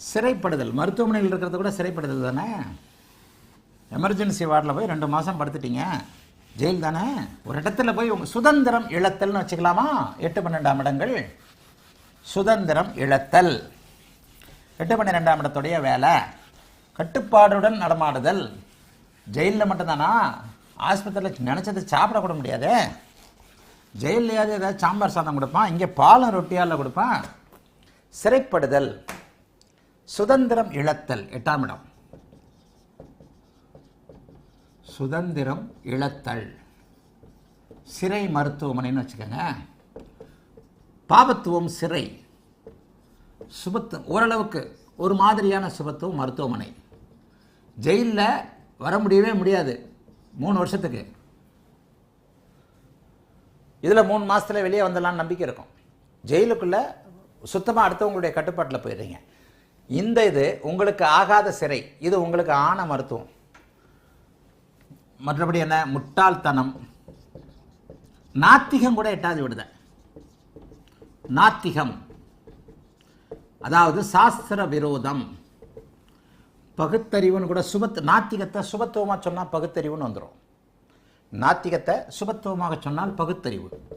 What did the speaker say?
சிறைப்படுதல். மருத்துவமனையில் இருக்கிறது கூட சிறைப்படுதல் தானே? எமர்ஜென்சி வார்டில் போய் ரெண்டு மாதம் படுத்துட்டீங்க. ஜெயில் தானே? ஒரு இடத்துல போய் உங்கள் சுதந்திரம் இழத்தல்னு வச்சுக்கலாமா? எட்டு பன்னெண்டாம் இடங்கள். சுதந்திரம் இழத்தல். எட்டு பன்னிரெண்டாம் இடத்துடைய வேலை. கட்டுப்பாடுடன் நடமாடுதல். ஜெயிலில் மட்டும்தானா? ஆஸ்பத்திரியில் நினச்சது சாப்பிடக்கூட முடியாதே. ஜெயிலையாவது ஏதாவது சாம்பார் சாதம் கொடுப்பான். இங்கே பாலம் ரொட்டியால் கொடுப்பான். சிறைப்படுதல். சுதந்திரம் இழத்தல் எட்டாம் இடம். சுதந்திரம் இழத்தல். சிறை மருத்துவமனைன்னு வச்சுக்கோங்க. பாபத்துவம் சிறை. சுபத்து ஓரளவுக்கு ஒரு மாதிரியான சுபத்துவம் மருத்துவமனை. ஜெயிலில் வர முடியவே முடியாது. மூணு வருஷத்துக்கு. இதில் மூணு மாதத்தில் வெளியே வந்துடலான்னு நம்பிக்கை இருக்கும். ஜெயிலுக்குள்ளே சுத்தமாக அடுத்தவங்களுடைய கட்டுப்பாட்டில் போயிடுறீங்க. இந்த இது உங்களுக்கு ஆகாத சிறை. இது உங்களுக்கு ஆன மருத்துவம். மற்றபடி என்ன? முட்டாள்தனம். நாத்திகம் கூட எட்டாவது விடுத. நாத்திகம். அதாவது சாஸ்திர விரோதம். பகுத்தறிவுன்னு கூட சுபத் நாத்திகத்தை சுபத்துவமாக சொன்னால் பகுத்தறிவுன்னு வந்துடும் நாத்திகத்தை சுபத்துவமாக சொன்னால் பகுத்தறிவு.